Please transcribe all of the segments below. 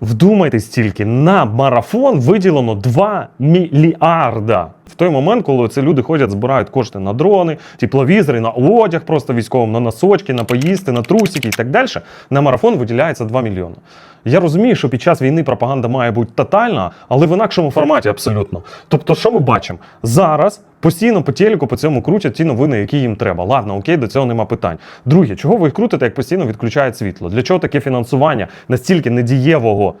Вдумайтесь тільки, на марафон виділено 2 мільярда. В той момент, коли ці люди ходять, збирають кошти на дрони, тепловізори, на одяг просто військовим, на носочки, на поїсти, на трусики і так далі, на марафон виділяється 2 мільйони. Я розумію, що під час війни пропаганда має бути тотальна, але в інакшому форматі абсолютно. Тобто, що ми бачимо? Зараз постійно по телеку по цьому крутять ті новини, які їм треба. Ладно, окей, до цього нема питань. Друге, чого ви їх крутите, як постійно відключають світло? Для чого таке фінансування настільки недієвого?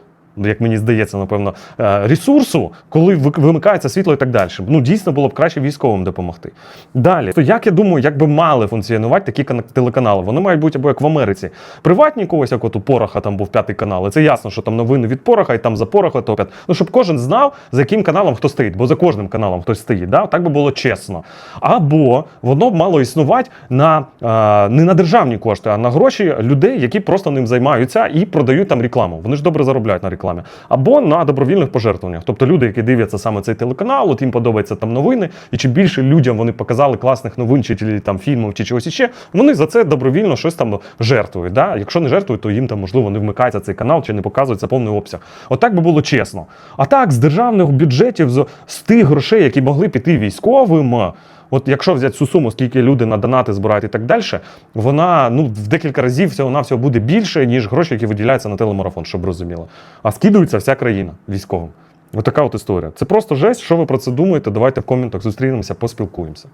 Як мені здається, напевно, е, ресурсу, коли вимикається світло і так далі. Ну дійсно було б краще військовим допомогти. Далі, то як я думаю, як би мали функціонувати такі телеканали? Вони мають бути або як в Америці. Приватні когось, як от у Пороха там був п'ятий канал. І це ясно, що там новини від Пороха і там за Пороха топять. Ну щоб кожен знав, за яким каналом хто стоїть, бо за кожним каналом хтось стоїть. Да? Так би було чесно. Або воно б мало існувати на е, не на державні кошти, а на гроші людей, які просто ним займаються і продають там рекламу. Вони ж добре заробляють на рекламі. Або на добровільних пожертвуваннях. Тобто люди, які дивляться саме цей телеканал, от їм подобаються там новини, і чим більше людям вони показали класних новин, чи, там фільмів, чи чогось іще, вони за це добровільно щось там жертвують. Да? Якщо не жертвують, то їм там можливо не вмикається цей канал чи не показується повний обсяг. Отак би було чесно. А так, з державних бюджетів, з тих грошей, які могли піти військовим. От якщо взяти цю суму, скільки люди на донати збирають і так далі, вона ну в декілька разів всього на всього буде більше, ніж гроші, які виділяються на телемарафон, щоб розуміло. А скидується вся країна військовим. Отака от історія. Це просто жесть. Що ви про це думаєте? Давайте в коментах зустрінемося, поспілкуємося.